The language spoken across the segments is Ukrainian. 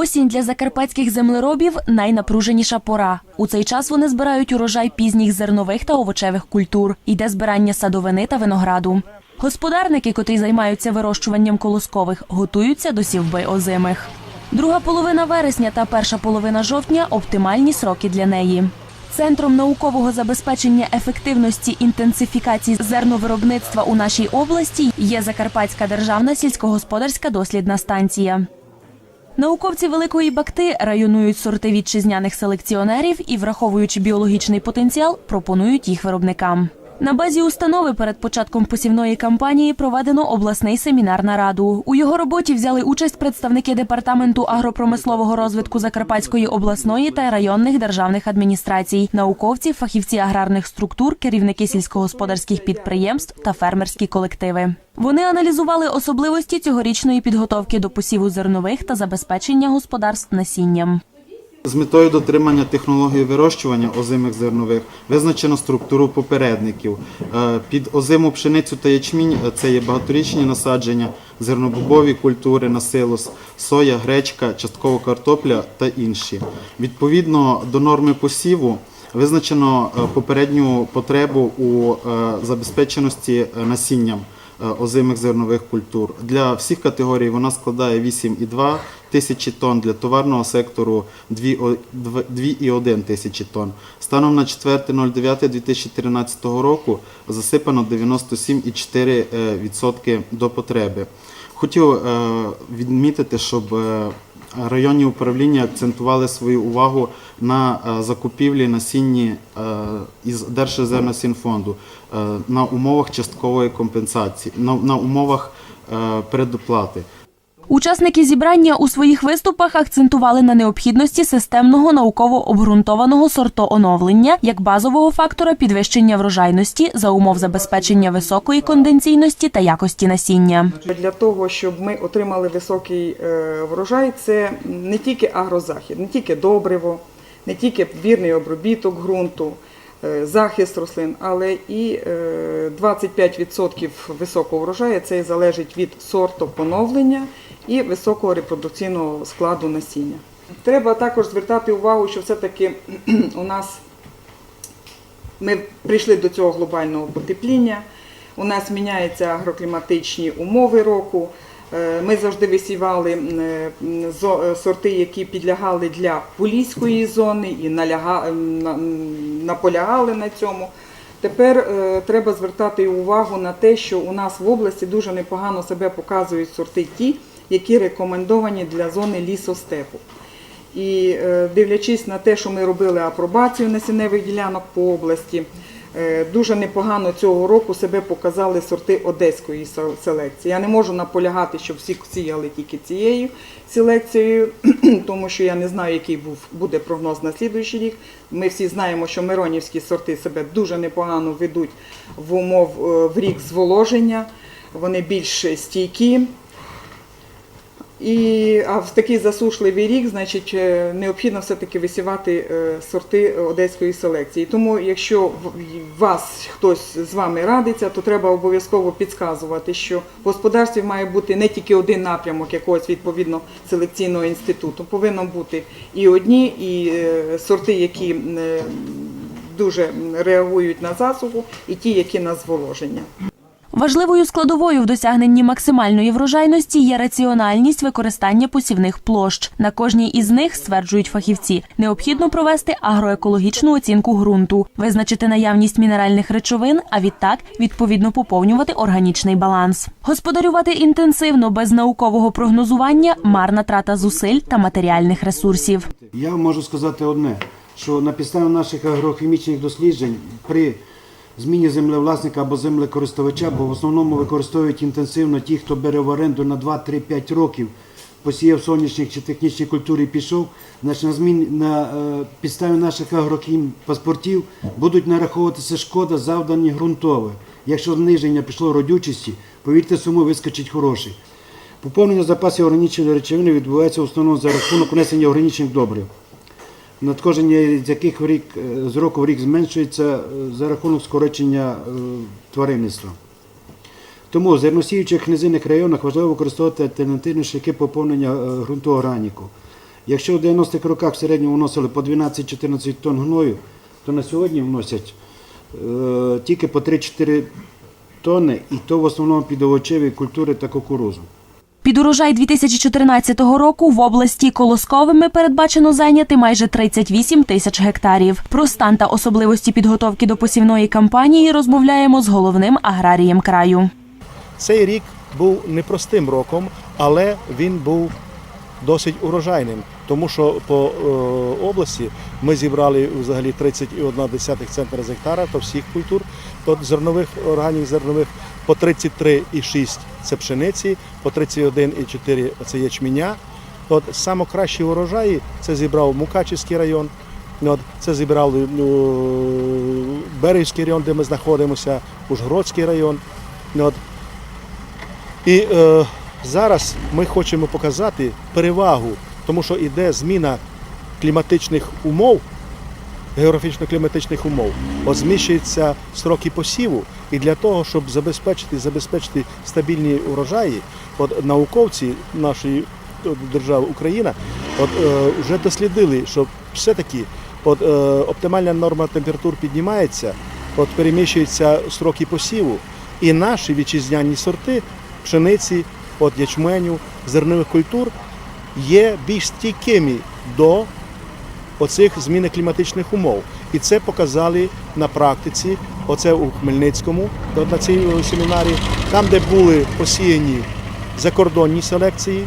Осінь для закарпатських землеробів найнапруженіша пора. У цей час вони збирають урожай пізніх зернових та овочевих культур. Йде збирання садовини та винограду. Господарники, котрі займаються вирощуванням колоскових, готуються до сівби озимих. Друга половина вересня та перша половина жовтня оптимальні сроки для неї. Центром наукового забезпечення ефективності інтенсифікації зерновиробництва у нашій області є Закарпатська державна сільськогосподарська дослідна станція. Науковці Великої Бакти районують сорти вітчизняних селекціонерів і, враховуючи біологічний потенціал, пропонують їх виробникам. На базі установи перед початком посівної кампанії проведено обласний семінар нараду. У його роботі взяли участь представники департаменту агропромислового розвитку Закарпатської обласної та районних державних адміністрацій, науковці, фахівці аграрних структур, керівники сільськогосподарських підприємств та фермерські колективи. Вони аналізували особливості цьогорічної підготовки до посіву зернових та забезпечення господарств насінням. З метою дотримання технології вирощування озимих зернових визначено структуру попередників. Е, Під озиму пшеницю та ячмінь е, це є багаторічні насадження, зернобобові культури на силос, соя, гречка, частково картопля та інші. Відповідно до норми посіву визначено е, попередню потребу у забезпеченості насінням озимих зернових культур. Для всіх категорій вона складає 8,2 тисячі тонн, для товарного сектору 2,1 тисячі тонн. Станом на 4.09.2013 року засипано 97,4% до потреби. Хотів е, відмітити, щоб е, районні управління акцентували свою увагу на е, закупівлі насінні е, із Держрезервносінфонду е, на умовах часткової компенсації, на, на умовах е, предоплати. Учасники зібрання у своїх виступах акцентували на необхідності системного науково обґрунтованого сортооновлення як базового фактора підвищення врожайності за умов забезпечення високої конденційності та якості насіння. Для того, щоб ми отримали високий е, врожай, це не тільки агрозахід, не тільки добриво, не тільки вірний обробіток ґрунту, е, захист рослин, але і е, 25% високого врожаю це залежить від сорту поновлення і високого репродукційного складу насіння. Треба також звертати увагу, що все-таки у нас ми прийшли до цього глобального потепління. У нас міняються агрокліматичні умови року. Е, Ми завжди висівали е, е, сорти, які підлягали для поліської зони і наполягали на цьому. Тепер треба звертати увагу на те, що у нас в області дуже непогано себе показують сорти ті, які рекомендовані для зони лісостепу. І дивлячись на те, що ми робили апробацію насінневих ділянок по області, дуже непогано цього року себе показали сорти одеської селекції. Я не можу наполягати, щоб всі сіяли тільки цією селекцією, тому що я не знаю, який був, буде прогноз на слідуючий рік. Ми всі знаємо, що миронівські сорти себе дуже непогано ведуть в умов е, в рік зволоження, вони більш стійкі. І, а в такий засушливий рік, значить, е, необхідно все-таки висівати е, сорти одеської селекції. Тому, якщо вас хтось з вами радиться, то треба обов'язково підказувати, що в господарстві має бути не тільки один напрямок якогось відповідно селекційного інституту. Повинно бути і одні, і е, сорти, які дуже реагують на засуху, і ті, які на зволоження. Важливою складовою в досягненні максимальної врожайності є раціональність використання посівних площ. На кожній із них, стверджують фахівці, необхідно провести агроекологічну оцінку ґрунту, визначити наявність мінеральних речовин, а відтак відповідно поповнювати органічний баланс. Господарювати інтенсивно без наукового прогнозування марна трата зусиль та матеріальних ресурсів. Я можу сказати одне, що на підставі наших агрохімічних досліджень при зміні землевласника або землекористувача, бо в основному використовують інтенсивно ті, хто бере в оренду на 2-3-5 років, посіяв сонячних чи технічні культури і пішов, значить на, змін, на е, підставі наших агрохім паспортів будуть нараховуватися шкода, завдані ґрунтове. Якщо зниження пішло родючості, повірте, суми вискочить хороші. Поповнення запасів органічної речовини відбувається в основному за рахунок внесення органічних добрив надходження з яких в рік е, з року в рік зменшується е, за рахунок скорочення е, тваринництва. Тому в зерносіючих низинних районах важливо використовувати альтернативні шляхи поповнення ґрунту органіку. Якщо в 90-х роках в середньому вносили по 12-14 тонн гною, то на сьогодні вносять тільки по 3-4 тонни, і то в основному під овочеві культури та кукурузу. Під урожай 2014 року в області колосковими передбачено зайняти майже 38 тисяч гектарів. Про стан та особливості підготовки до посівної кампанії розмовляємо з головним аграрієм краю. Цей рік був непростим роком, але він був досить урожайним, тому що по е, області ми зібрали взагалі 31,1 центра з гектара, то всіх культур, то зернових органів зернових по 33,6 це пшениці, по 31,4 це ячменя. От саме урожаї це зібрав Мукачівський район, От, це зібрали ну, Берегівський район, де ми знаходимося, Ужгородський район. От, і е, зараз ми хочемо показати перевагу, тому що йде зміна кліматичних умов, географічно-кліматичних умов, от зміщуються строки посіву. І для того, щоб забезпечити, забезпечити стабільні урожаї, от науковці нашої е, держави Україна от, е, вже дослідили, що все-таки от, е, оптимальна норма температур піднімається, от, переміщуються строки посіву, і наші вітчизняні сорти пшениці, от, ячменю, зернових культур є більш стійкими до оцих зміни кліматичних умов. І це показали на практиці, оце у Хмельницькому, на цій е, семінарі, там, де були посіяні закордонні селекції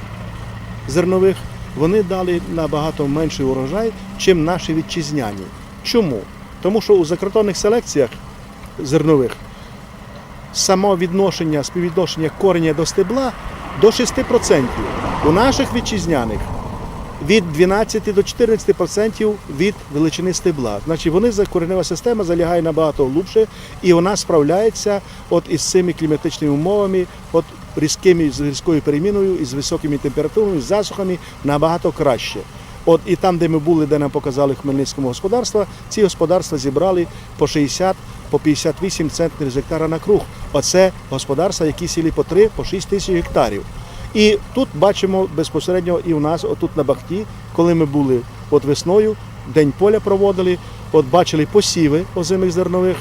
зернових, вони дали набагато менший урожай, ніж наші вітчизняні. Чому? Тому що у закордонних селекціях зернових само відношення, співвідношення кореня до стебла до 6%. У наших вітчизняних від 12 до 14% від величини стебла. Значить, вони за коренева система залягає набагато глибше, і вона справляється от із цими кліматичними умовами, от різкими з різкою переміною, із високими температурами, з засухами набагато краще. От і там, де ми були, де нам показали Хмельницькому господарства, ці господарства зібрали по 60, по 58 центнерів з гектара на круг. Оце господарства, які сіли по 3, по 6 тисяч гектарів. І тут бачимо безпосередньо і у нас, отут на Бахті, коли ми були от весною, день поля проводили, от бачили посіви озимих зернових.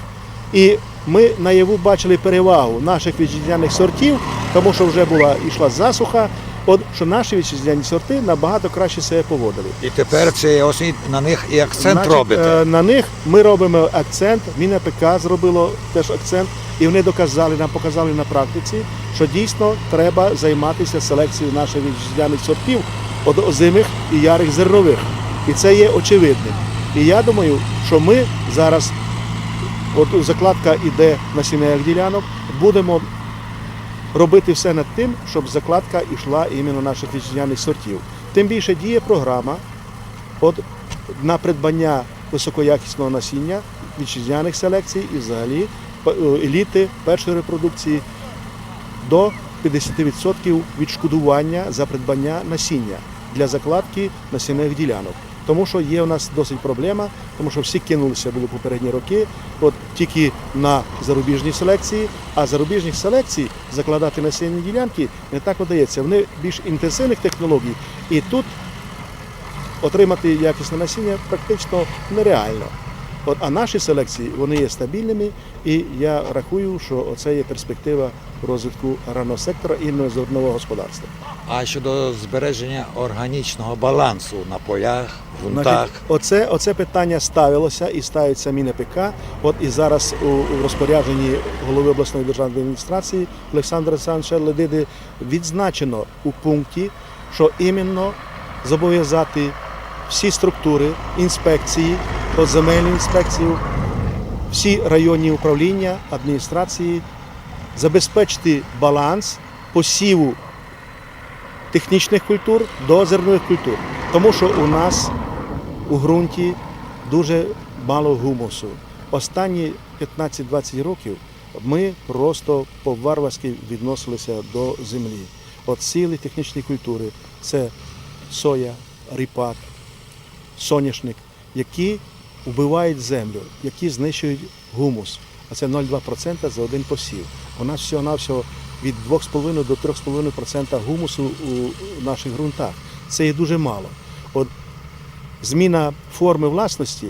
І ми наяву бачили перевагу наших вітчизняних сортів, тому що вже була йшла засуха, от що наші вітчизняні сорти набагато краще себе поводили. І тепер це ось на них і акцент Значить, робите. е, На них ми робимо акцент. Міна ПК зробило теж акцент, і вони доказали, нам показали на практиці, що дійсно треба займатися селекцією наших вітчизняних сортів от озимих і ярих зернових. І це є очевидним. І я думаю, що ми зараз, от закладка іде на сімейних ділянок, будемо робити все над тим, щоб закладка йшла іменно наших вітчизняних сортів. Тим більше діє програма от, на придбання високоякісного насіння вітчизняних селекцій і взагалі е, еліти першої репродукції до 50% відшкодування за придбання насіння для закладки насінних ділянок. Тому що є у нас досить проблема, тому що всі кинулися були попередні роки, от тільки на зарубіжні селекції, а зарубіжних селекцій закладати насінні ділянки не так вдається. Вони більш інтенсивних технологій, і тут отримати якісне насіння практично нереально. От, а наші селекції вони є стабільними, і я рахую, що це є перспектива розвитку аграрного сектора і зернового господарства. А щодо збереження органічного балансу на полях, ґрунтах. Оце, оце питання ставилося і ставиться МінПК. От і зараз у, у розпорядженні голови обласної державної адміністрації Олександра Олександровича Ледиди відзначено у пункті, що іменно зобов'язати всі структури інспекції, от земельну інспекцію, всі районні управління, адміністрації забезпечити баланс посіву технічних культур до зернових культур. Тому що у нас у ґрунті дуже мало гумусу. Останні 15-20 років ми просто по-варварськи відносилися до землі. От сіли технічні культури це соя, ріпак, соняшник, які вбивають землю, які знищують гумус. А це 0,2% за один посів. У нас всього-навсього від 2,5 до 3,5% гумусу у наших ґрунтах. Це є дуже мало. От зміна форми власності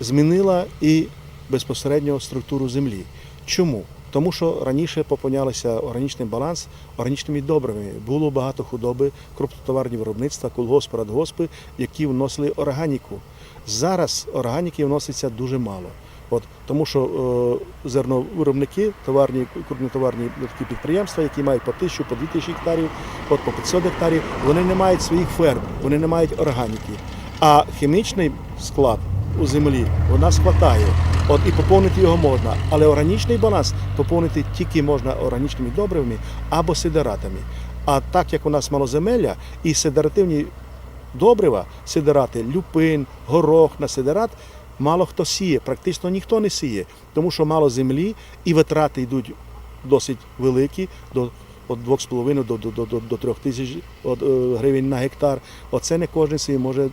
змінила і безпосередньо структуру землі. Чому? Тому що раніше поповнялися органічний баланс органічними добривами. Було багато худоби, крупнотоварні виробництва, колгоспи, радгоспи, які вносили органіку. Зараз органіки вноситься дуже мало. От, тому що е, зерновиробники, товарні, крупнотоварні підприємства, які мають по тисячу, по дві тисячі гектарів, от по 500 гектарів, вони не мають своїх ферм, вони не мають органіки. А хімічний склад у землі у нас. От і поповнити його можна, але органічний баланс поповнити тільки можна органічними добривами або сидератами. А так як у нас малоземелля і сидеративні добрива, сидерати, люпин, горох на сидерат, мало хто сіє, практично ніхто не сіє, тому що мало землі і витрати йдуть досить великі. до від 2,5 до, до, до, до, до 3 тисяч е, гривень на гектар. Оце не кожен собі може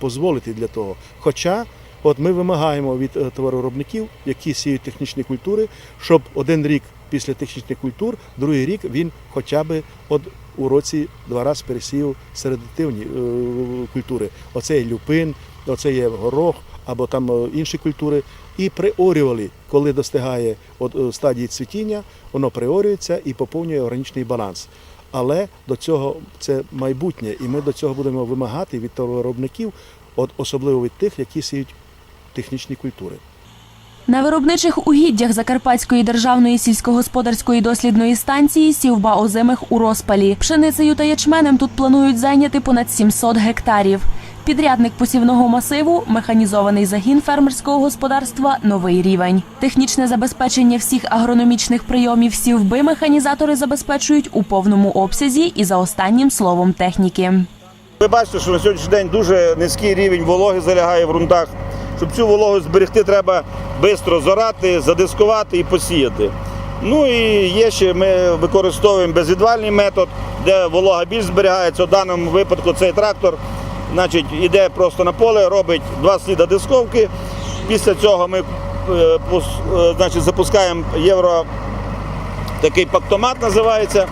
дозволити для того. Хоча от ми вимагаємо від е, товаровиробників, які сіють технічні культури, щоб один рік після технічних культур, другий рік він хоча б от у році два рази пересіяв середативні е, культури. Оце є люпин, оце є горох або там е, інші культури. І приорювали, коли достигає от, е, стадії цвітіння, воно приорюється і поповнює органічний баланс. Але до цього це майбутнє, і ми до цього будемо вимагати від товаровиробників, от особливо від тих, які сіють технічні культури. На виробничих угіддях Закарпатської державної сільськогосподарської дослідної станції сівба озимих у розпалі. Пшеницею та ячменем тут планують зайняти понад 700 гектарів. Підрядник посівного масиву механізований загін фермерського господарства Новий рівень. Технічне забезпечення всіх агрономічних прийомів сівби механізатори забезпечують у повному обсязі і за останнім словом техніки. Ви бачите, що на сьогоднішній день дуже низький рівень вологи залягає в ґрунтах. Щоб цю вологу зберегти, треба швидко зорати, задискувати і посіяти. Ну і є ще ми використовуємо безвідвальний метод, де волога більш зберігається. У даному випадку цей трактор значить, іде просто на поле, робить два сліда дисковки. Після цього ми е, е, значить, запускаємо євро такий пактомат називається.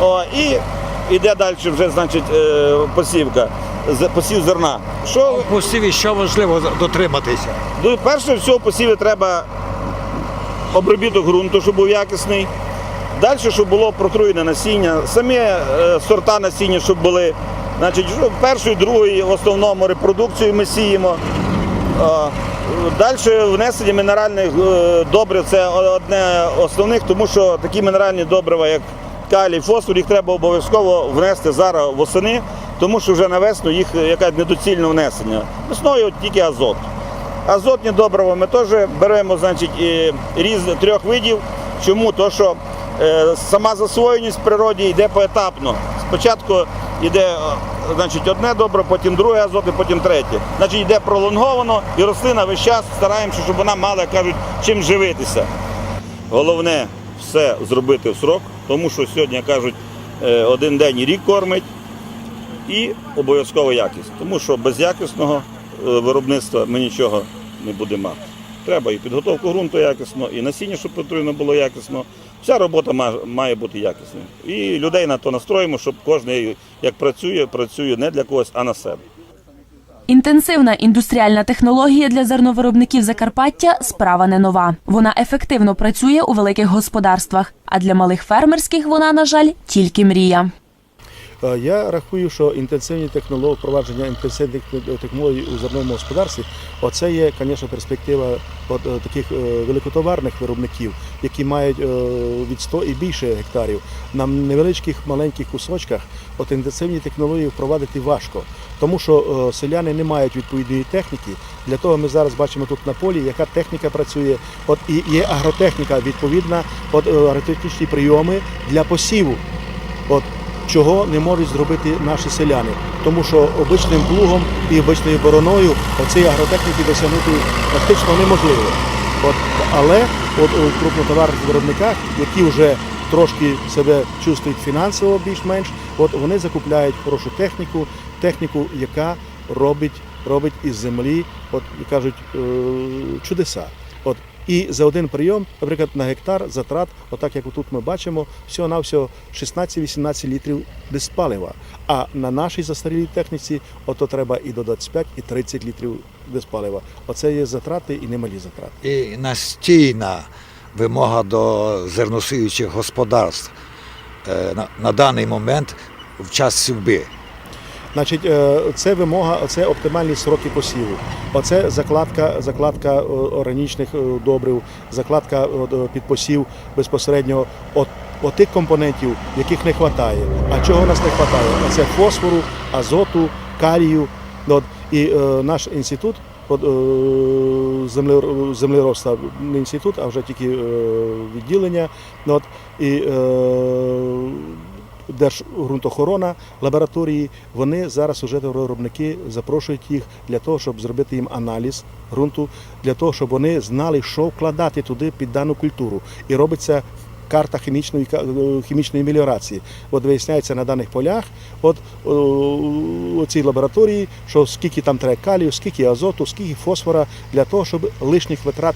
О, і йде далі вже значить, е, посівка, посів зерна. Що В посіві що важливо дотриматися? Ну, перше всього посіві треба обробіток ґрунту, щоб був якісний. Далі, щоб було протруєне насіння, самі е, сорта насіння, щоб були. Значить, що першої, другої в основному репродукцію ми сіємо. Далі внесення мінеральних е, добрив це одне з основних, тому що такі мінеральні добрива, як калій, фосфор, їх треба обов'язково внести зараз восени, тому що вже на весну їх якась недоцільне внесення. Весною тільки азот. Азотні добрива ми теж беремо значить, різних трьох видів. Чому? То, що е, сама засвоєність в природі йде поетапно. Спочатку йде е, значить, одне добро, потім друге азот, і потім третє. Значить, йде пролонговано, і рослина весь час стараємося, щоб вона мала, кажуть, чим живитися. Головне все зробити в срок, тому що сьогодні кажуть, е, один день рік кормить і обов'язково якість. Тому що без якісного е, виробництва ми нічого не будемо мати. Треба і підготовку ґрунту якісно, і насіння, щоб потрібно було якісно. Вся робота має бути якісною. І людей на то настроїмо, щоб кожен, як працює, працює не для когось, а на себе. Інтенсивна індустріальна технологія для зерновиробників Закарпаття справа не нова. Вона ефективно працює у великих господарствах, а для малих фермерських вона, на жаль, тільки мрія. Е, Я рахую, що інтенсивні технології, впровадження інтенсивних технологій у зерновому господарстві, оце є, звісно, перспектива е, таких е, великотоварних виробників, які мають від 100 і більше гектарів. На невеличких маленьких кусочках от інтенсивні технології впровадити важко, тому що е, селяни не мають відповідної техніки. Для того ми зараз бачимо тут на полі, яка техніка працює. От і є агротехніка відповідна, от е, агротехнічні прийоми для посіву. От чого не можуть зробити наші селяни. Тому що обичним плугом і обичною бороною цієї агротехніки досягнути практично неможливо. От, але от у крупнотоварних виробниках, які вже трошки себе чувствують фінансово більш-менш, от вони закупляють хорошу техніку, техніку, яка робить, робить із землі, от кажуть, е, чудеса. От І за один прийом, наприклад, на гектар затрат, отак як тут ми бачимо, всього на всього 16-18 літрів диспалива. А на нашій застарілій техніці ото треба і до 25, і 30 літрів диспалива. Оце є затрати і немалі затрати. І настійна вимога до зерносіючих господарств на, на даний момент в час сівби. Значить, е, це вимога, це оптимальні сроки посіву. Оце закладка, закладка е, органічних е, добрив, закладка е, під посів безпосередньо от, от тих компонентів, яких не вистачає. А чого нас не вистачає? А це фосфору, азоту, калію. От, і е, наш інститут. От, е, не інститут, а вже тільки е, відділення. От, і е, Держґрунтохорона лабораторії, вони зараз уже виробники запрошують їх для того, щоб зробити їм аналіз ґрунту, для того, щоб вони знали, що вкладати туди під дану культуру. І робиться карта хімічної е, хімічної меліорації. От виясняється на даних полях, от у цій лабораторії, що скільки там треба калію, скільки азоту, скільки фосфора, для того, щоб лишніх витрат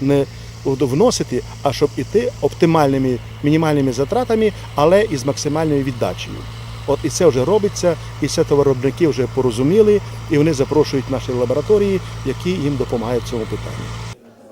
не вносити, а щоб іти оптимальними мінімальними затратами, але і з максимальною віддачею. От і це вже робиться, і це товаровиробники вже порозуміли, і вони запрошують наші лабораторії, які їм допомагають в цьому питанні.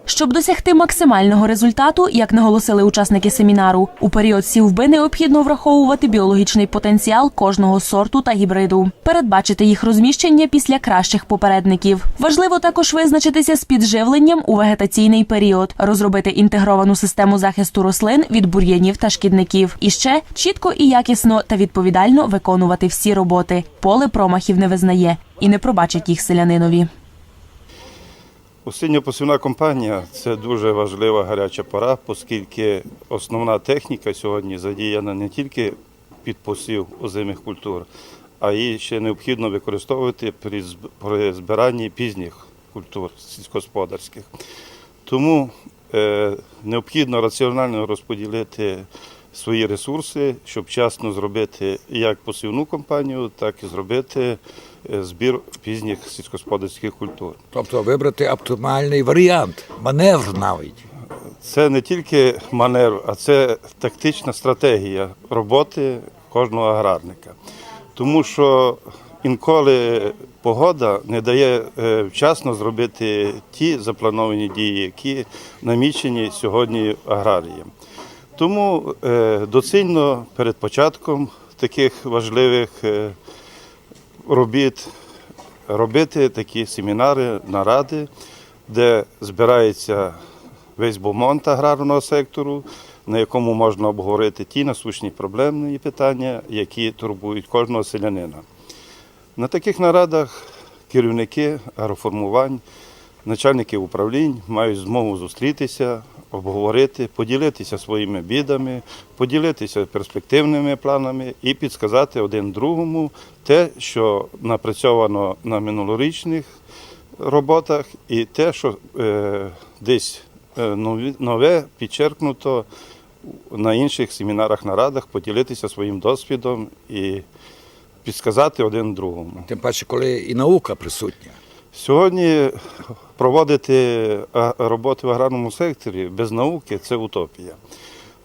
Щоб досягти максимального результату, як наголосили учасники семінару, у період сівби необхідно враховувати біологічний потенціал кожного сорту та гібриду, передбачити їх розміщення після кращих попередників. Важливо також визначитися з підживленням у вегетаційний період, розробити інтегровану систему захисту рослин від бур'янів та шкідників. І ще чітко і якісно та відповідально виконувати всі роботи. Поле промахів не визнає і не пробачить їх селянинові. Осінньо-посівна кампанія це дуже важлива гаряча пора, оскільки основна техніка сьогодні задіяна не тільки під посів озимих культур, а її ще необхідно використовувати при збиранні пізніх культур сільськогосподарських. Тому е, необхідно раціонально розподілити свої ресурси, щоб вчасно зробити як посівну кампанію, так і зробити збір пізніх сільськогосподарських культур. Тобто вибрати оптимальний варіант, маневр навіть. Це не тільки маневр, а це тактична стратегія роботи кожного аграрника. Тому що інколи погода не дає е, вчасно зробити ті заплановані дії, які намічені сьогодні аграрієм. Тому е, доцільно перед початком таких важливих е, робіт робити такі семінари, наради, де збирається весь бомонд аграрного сектору, на якому можна обговорити ті насущні проблемні питання, які турбують кожного селянина. На таких нарадах керівники агроформувань, начальники управлінь мають змогу зустрітися, обговорити, поділитися своїми бідами, поділитися перспективними планами і підсказати один другому те, що напрацьовано на минулорічних роботах, і те, що е, десь е, нове підчеркнуто на інших семінарах, нарадах, поділитися своїм досвідом і підсказати один другому. Тим паче, коли і наука присутня. Сьогодні проводити роботи в аграрному секторі без науки це утопія.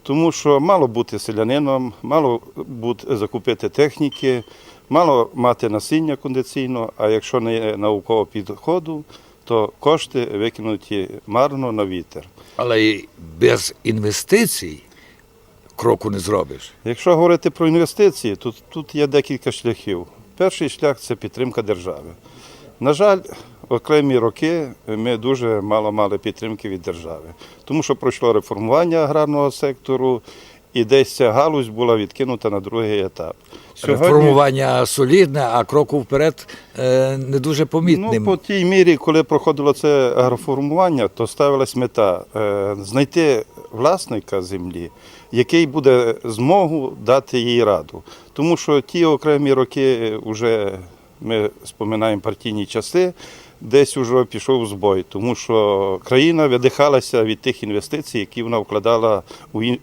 Тому що мало бути селянином, мало бути закупити техніки, мало мати насіння кондиційно, а якщо не є наукового підходу, то кошти викинуті марно на вітер. Але і без інвестицій кроку не зробиш. Якщо говорити про інвестиції, то тут є декілька шляхів. Перший шлях це підтримка держави. На жаль, окремі роки ми дуже мало мали підтримки від держави, тому що пройшло реформування аграрного сектору, і десь ця галузь була відкинута на другий етап. Реформування солідне, а кроку вперед е, не дуже помітним. Ну, по тій мірі, коли проходило це агроформування, то ставилась мета е, знайти власника землі, який буде змогу дати їй раду. Тому що ті окремі роки вже ми споминаємо партійні часи, десь уже пішов збой, тому що країна видихалася від тих інвестицій, які вона вкладала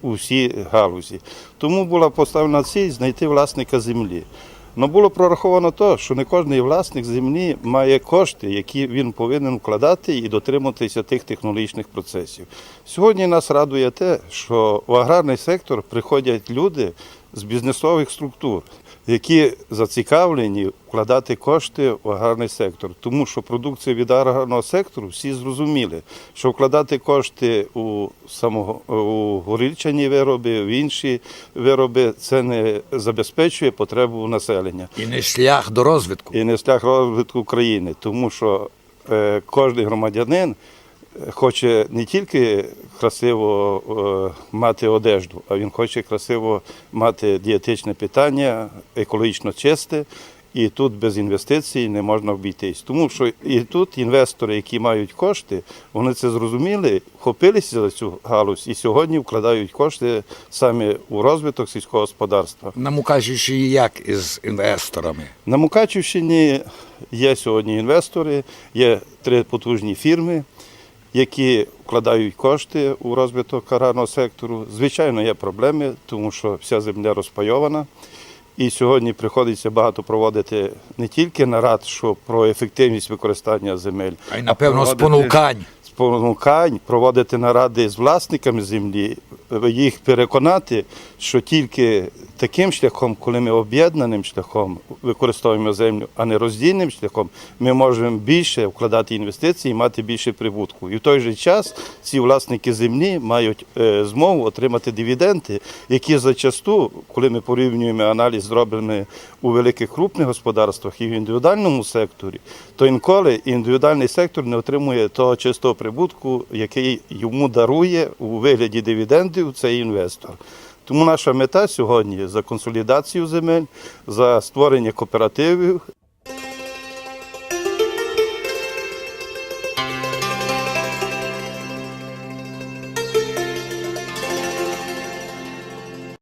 у всі галузі. Тому була поставлена ціль знайти власника землі. Але було прораховано те, що не кожен власник землі має кошти, які він повинен вкладати і дотримуватися тих технологічних процесів. Сьогодні нас радує те, що в аграрний сектор приходять люди з бізнесових структур, які зацікавлені вкладати кошти в аграрний сектор, тому що продукція від аграрного сектору всі зрозуміли, що вкладати кошти у самого у горільчані вироби, в інші вироби це не забезпечує потребу населення. І не шлях до розвитку. і не шлях розвитку країни, тому що е, кожен громадянин хоче не тільки красиво е, мати одежду, а він хоче красиво мати дієтичне питання, екологічно чисте. І тут без інвестицій не можна обійтись. Тому що і тут інвестори, які мають кошти, вони це зрозуміли, вхопилися за цю галузь і сьогодні вкладають кошти саме у розвиток сільського господарства. На Мукачівщині як із інвесторами? На Мукачівщині є сьогодні інвестори, є три потужні фірми, які вкладають кошти у розвиток аграрного сектору. Звичайно, є проблеми, тому що вся земля розпайована. І сьогодні приходиться багато проводити не тільки нарад, що про ефективність використання земель, А й напевно проводити- спонукань. спонукань, проводити наради з власниками землі, їх переконати, що тільки таким шляхом, коли ми об'єднаним шляхом використовуємо землю, а не роздільним шляхом, ми можемо більше вкладати інвестиції і мати більше прибутку. І в той же час ці власники землі мають е, змогу отримати дивіденди, які зачасту, коли ми порівнюємо аналіз зроблений у великих крупних господарствах і в індивідуальному секторі, то інколи індивідуальний сектор не отримує того чистого прибутку, який йому дарує у вигляді дивідендів цей інвестор. Тому наша мета сьогодні за консолідацію земель, за створення кооперативів